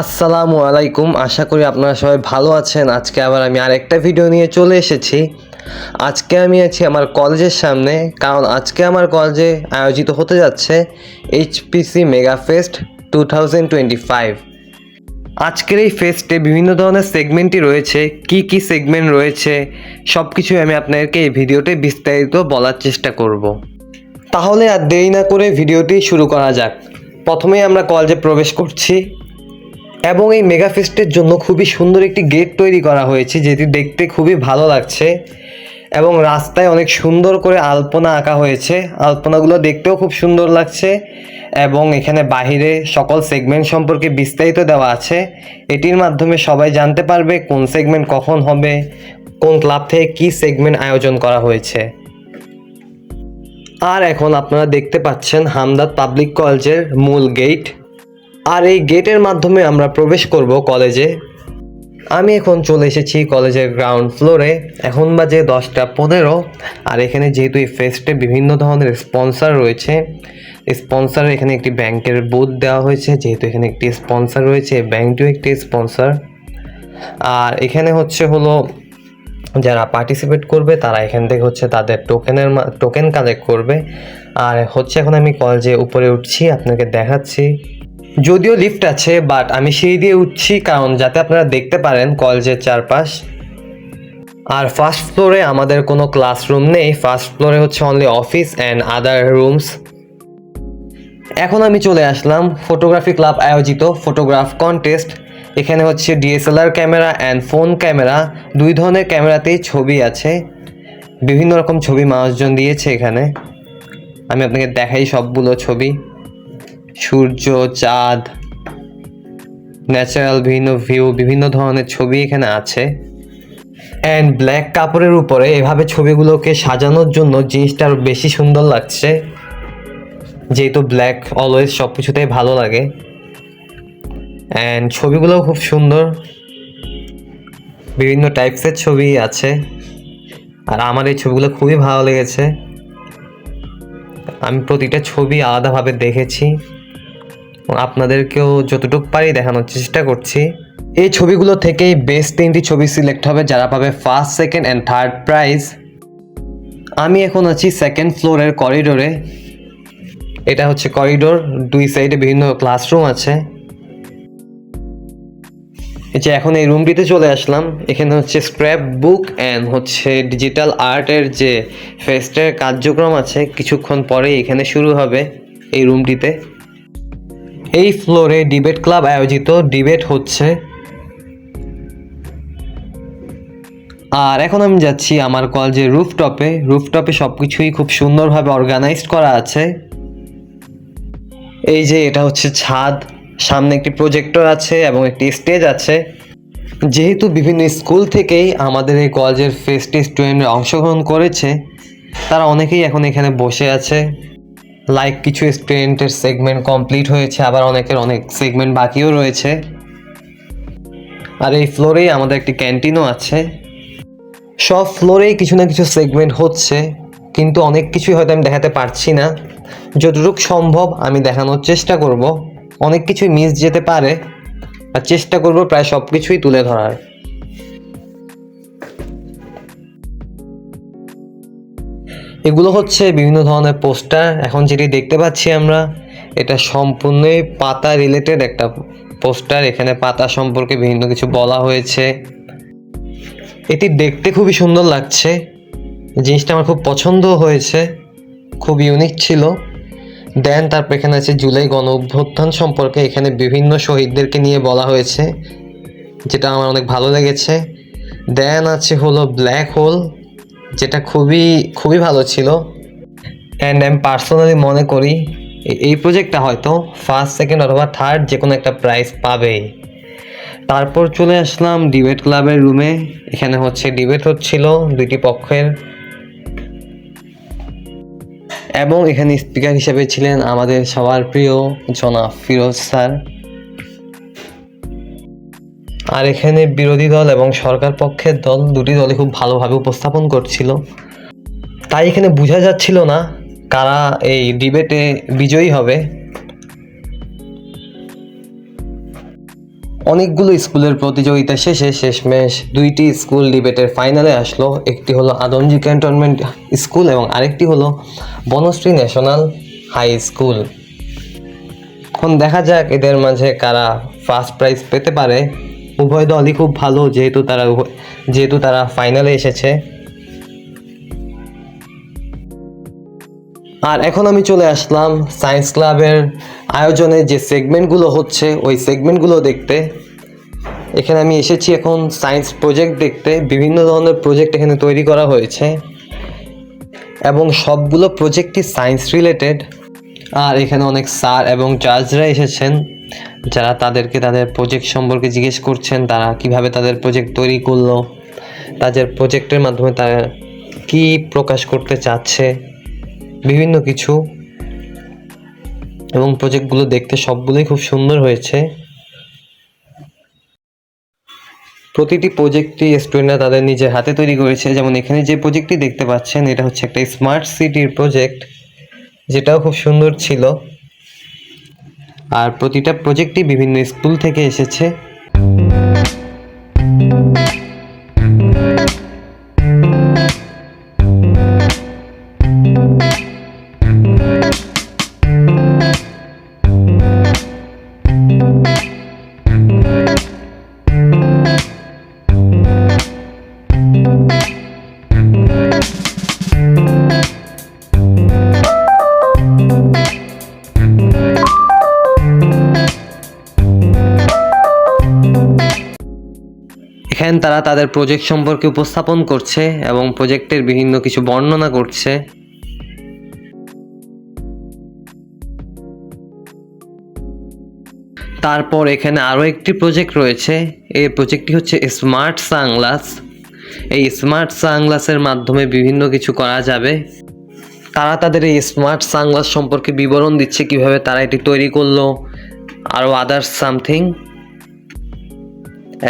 আসসালামু আলাইকুম। আশা করি আপনারা সবাই ভালো আছেন। আজকে আবার আমি আরেকটা ভিডিও নিয়ে চলে এসেছি। আজকে আমি আছি আমার কলেজের সামনে, কারণ আজকে আমার কলেজে আয়োজিত হতে যাচ্ছে HPC mega fest two thousand twenty five আজকের এই ফেস্টে বিভিন্ন ধরনের সেগমেন্টই রয়েছে, কি কি সেগমেন্ট রয়েছে সব কিছুই আমি আপনাদেরকে এই ভিডিওতে বিস্তারিত বলার চেষ্টা করব। তাহলে আর দেরি না করে ভিডিওটি শুরু করা যাক। প্রথমেই আমরা কলেজে প্রবেশ করছি। এবং এই মেগা ফেস্টের জন্য খুবই সুন্দর একটি গেট তৈরি করা হয়েছে, যেটি দেখতে খুবই ভালো লাগছে এবং রাস্তায় অনেক সুন্দর করে আলপনা আঁকা হয়েছে। আলপনাগুলো দেখতেও খুব সুন্দর লাগছে এবং এখানে বাহিরে সকল সেগমেন্ট সম্পর্কে বিস্তারিত দেওয়া আছে। এটির মাধ্যমে সবাই জানতে পারবে কোন সেগমেন্ট কখন হবে, কোন ক্লাব থেকে কী সেগমেন্ট আয়োজন করা হয়েছে। আর এখন আপনারা দেখতে পাচ্ছেন হামদাদ পাবলিক কলেজের মূল গেট আর এই গেটের মাধ্যমে আমরা প্রবেশ করব কলেজে। আমি এখন চলে এসেছি কলেজের গ্রাউন্ড ফ্লোরে। এখন বাজে দশটা পনেরো। আর এখানে যেহেতু এই ফেস্টে বিভিন্ন ধরনের স্পন্সর রয়েছে স্পন্সর এখানে একটি ব্যাংকের বুথ দেওয়া হয়েছে, যেহেতু এখানে একটি স্পন্সর রয়েছে ব্যাংকটিও একটি স্পন্সর। আর এখানে হচ্ছে হলো, যারা পার্টিসিপেট করবে, তারা এখান থেকে হচ্ছে তাদের টোকেনের টোকেন কালেক্ট করবে। আর হচ্ছে এখন আমি কলেজে উপরে উঠছি, আপনাকে দেখাচ্ছি। যদিও লিফট আছে বাট আমি সিঁড়ি দিয়ে উঠছি কারণ যাতে আপনারা দেখতে পারেন কলেজের চারপাশ। আর ফার্স্ট ফ্লোরে আমাদের কোনো ক্লাসরুম নেই ফার্স্ট ফ্লোরে হচ্ছে only office and other rooms এখন আমি চলে আসলাম ফটোগ্রাফি ক্লাব আয়োজিত ফটোগ্রাফ কন্টেস্ট এখানে হচ্ছে DSLR camera and phone camera দুই ধরনের ক্যামেরাতেই ছবি আছে। বিভিন্ন রকম ছবি মানুষজন দিয়েছে এখানে। আমি আপনাকে দেখাই সবগুলো ছবি। সূর্য, চাঁদ, ন্যাচারাল বিভিন্ন ভিউ, বিভিন্ন ধরনের ছবি এখানে আছে। অ্যান্ড ব্ল্যাক কাপড়ের উপরে এভাবে ছবিগুলোকে সাজানোর জন্য জিনিসটা আরও বেশি সুন্দর লাগছে। যেহেতু ব্ল্যাক অলওয়েজ সব কিছুতেই ভালো লাগে। অ্যান্ড ছবিগুলোও খুব সুন্দর। বিভিন্ন টাইপসের ছবি আছে। আর আমার এই ছবিগুলো খুবই ভালো লেগেছে। আমি প্রতিটা ছবি আলাদাভাবে দেখেছি। আপনাদেরকেও যতটুকু পারি দেখানোর চেষ্টা করছি। এই ছবিগুলো থেকেই বেস্ট তিনটি ছবি সিলেক্ট হবে, যারা পাবে first second and third prize আমি এখন আছি সেকেন্ড ফ্লোরের করিডোরে এটা হচ্ছে করিডোর দুই সাইডে বিভিন্ন ক্লাসরুম আছে। যে এখন এই রুমটিতে চলে আসলাম। এখানে হচ্ছে স্ক্র্যাপ বুক অ্যান্ড হচ্ছে ডিজিটাল আর্টের যে ফেস্টের কার্যক্রম আছে, কিছুক্ষণ পরে এখানে শুরু হবে এই রুমটিতে এই ফ্লোরে ডিবেট ক্লাব আয়োজিত ডিবেট হচ্ছে। আর এখন আমি যাচ্ছি আমার কলেজের রুফটপে। রুফটপে সব কিছুই খুব সুন্দরভাবে অর্গানাইজড করা আছে। এই যে এটা হচ্ছে ছাদ। সামনে একটি প্রজেক্টর আছে এবং একটি স্টেজ আছে। যেহেতু বিভিন্ন স্কুল থেকেই আমাদের এই কলেজের ফেস্টে স্টুডেন্টরা অংশগ্রহণ করেছে, তারা অনেকেই এখন এখানে বসে আছে। লাইক কিছু স্টুডেন্টের সেগমেন্ট কমপ্লিট হয়েছে, আবার অনেকের অনেক সেগমেন্ট বাকিও রয়েছে। আর এই ফ্লোরেই আমাদের একটি ক্যান্টিনও আছে। সব ফ্লোরেই কিছু না কিছু সেগমেন্ট হচ্ছে, কিন্তু অনেক কিছুই হয়তো আমি দেখাতে পারছি না। যতটুকু সম্ভব আমি দেখানোর চেষ্টা করব। অনেক কিছুই মিস যেতে পারে, আর চেষ্টা করব প্রায় সব কিছুই তুলে ধরার। এগুলো হচ্ছে বিভিন্ন ধরনের পোস্টার। এখন যেটি দেখতে পাচ্ছি আমরা, এটা সম্পূর্ণই পাতা রিলেটেড একটা পোস্টার। এখানে পাতা সম্পর্কে বিভিন্ন কিছু বলা হয়েছে। এটি দেখতে খুবই সুন্দর লাগছে। জিনিসটা আমার খুব পছন্দ হয়েছে। খুব ইউনিক ছিল। দেন তারপর এখানে আছে জুলাই গণ অভ্যুত্থান সম্পর্কে এখানে বিভিন্ন শহীদদেরকে নিয়ে বলা হয়েছে, যেটা আমার অনেক ভালো লেগেছে। দেন আছে হলো ব্ল্যাক হোল যেটা খুবই খুবই ভালো ছিল। অ্যান্ড আমি পার্সোনালি মনে করি এই প্রজেক্টটা হয়তো ফার্স্ট সেকেন্ড অথবা থার্ড যে কোনো একটা প্রাইজ পাবেই। তারপর চলে আসলাম ডিবেট ক্লাবের রুমে এখানে হচ্ছে ডিবেট হচ্ছিল দুইটি পক্ষের। এবং এখানে স্পিকার হিসেবে ছিলেন আমাদের সবার প্রিয় জনাব ফিরোজ স্যার। আর এখানে বিরোধী দল এবং সরকার পক্ষের দল, দুটি দলই খুব ভালোভাবে উপস্থাপন করছিল। তাই এখানে বোঝা যাচ্ছিল না কারা এই ডিবেটে বিজয়ী হবে। অনেকগুলো স্কুলের প্রতিযোগিতা শেষে শেষমেশ দুইটি স্কুল ডিবেটের ফাইনালে আসলো। একটি হলো আদমজি ক্যান্টনমেন্ট স্কুল এবং আরেকটি হলো বনশ্রী ন্যাশনাল হাই স্কুল। এখন দেখা যাক এদের মাঝে কারা ফার্স্ট প্রাইজ পেতে পারে। উভয় দলই খুব ভালো, যেহেতু তারা যেহেতু তারা ফাইনালে এসেছে। আর এখন আমি চলে আসলাম সায়েন্স ক্লাবের আয়োজনে যে সেগমেন্টগুলো হচ্ছে, ওই সেগমেন্টগুলো দেখতে। এখানে আমি এসেছি এখন সায়েন্স প্রজেক্ট দেখতে। বিভিন্ন ধরনের প্রজেক্ট এখানে তৈরি করা হয়েছে। এবং সবগুলো প্রজেক্টই সায়েন্স রিলেটেড আর এখানে অনেক স্যার এবং জাজরা এসেছেন। যারা তাদেরকে, তাদের প্রজেক্ট সম্পর্কে জিজ্ঞেস করছেন, তারা কীভাবে তাদের প্রজেক্ট তৈরি করল, তাদের প্রজেক্টের মাধ্যমে তারা কি প্রকাশ করতে চাচ্ছে, বিভিন্ন কিছু। এবং প্রজেক্টগুলো দেখতে সবগুলোই খুব সুন্দর হয়েছে। প্রতিটি প্রজেক্টই স্টুডেন্টরা তাদের নিজের হাতে তৈরি করেছে। যেমন এখানে যে প্রজেক্টটি দেখতে পাচ্ছেন, এটা হচ্ছে একটা স্মার্ট সিটির প্রজেক্ট যেটাও খুব সুন্দর ছিল। আর প্রতিটা প্রজেক্টই বিভিন্ন স্কুল থেকে এসেছে। এখানে তারা তাদের প্রজেক্ট সম্পর্কে উপস্থাপন করছে এবং প্রজেক্টের বিভিন্ন কিছু বর্ণনা করছে। তারপর এখানে আরও একটি প্রজেক্ট রয়েছে। এই প্রজেক্টটি হচ্ছে স্মার্ট সানগ্লাস এই স্মার্ট সানগ্লাসের মাধ্যমে বিভিন্ন কিছু করা যাবে। তারা তাদের এই স্মার্ট সানগ্লাস সম্পর্কে বিবরণ দিচ্ছে কীভাবে তারা এটি তৈরি করল। আরও আদার্স সামথিং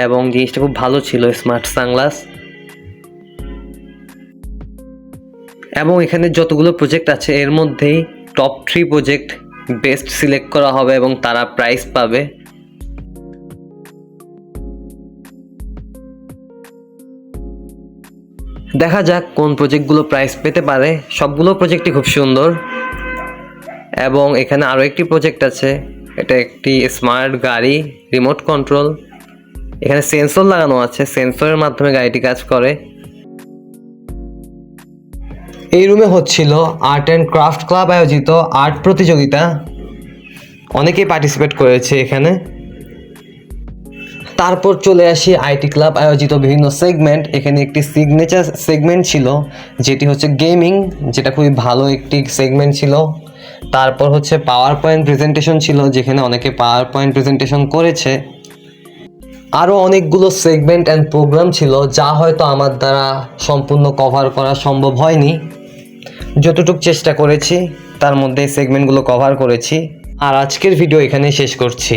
এবং জিনিসটা খুব ভালো ছিল স্মার্ট সানগ্লাস এবং এখানে যতগুলো প্রজেক্ট আছে, এর মধ্যেই top three project best select করা হবে এবং তারা প্রাইজ পাবে। দেখা যাক কোন প্রজেক্টগুলো প্রাইজ পেতে পারে। সবগুলো প্রজেক্টই খুব সুন্দর। এবং এখানে আরও একটি প্রজেক্ট আছে, এটা একটি স্মার্ট গাড়ি রিমোট কন্ট্রোল এখানে সেন্সর লাগানো আছে। সেন্সরের মাধ্যমে গাড়িটি কাজ করে। এই রুমে হচ্ছিল আর্ট অ্যান্ড ক্রাফট ক্লাব আয়োজিত আর্ট প্রতিযোগিতা। অনেকেই পার্টিসিপেট করেছে এখানে। তারপর চলে আসি আইটি ক্লাব আয়োজিত বিভিন্ন সেগমেন্ট এখানে একটি সিগনেচার সেগমেন্ট ছিল, যেটি হচ্ছে গেমিং যেটা খুবই ভালো একটি সেগমেন্ট ছিল। তারপর হচ্ছে পাওয়ার পয়েন্ট প্রেজেন্টেশন ছিল, যেখানে অনেকে পাওয়ার পয়েন্ট প্রেজেন্টেশন করেছে। আরও অনেকগুলো সেগমেন্ট অ্যান্ড প্রোগ্রাম ছিল যা হয়তো আমার দ্বারা সম্পূর্ণ কভার করা সম্ভব হয়নি। যতটুকু চেষ্টা করেছি, তার মধ্যে সেগমেন্টগুলো কভার করেছি। আর আজকের ভিডিও এখানে শেষ করছি।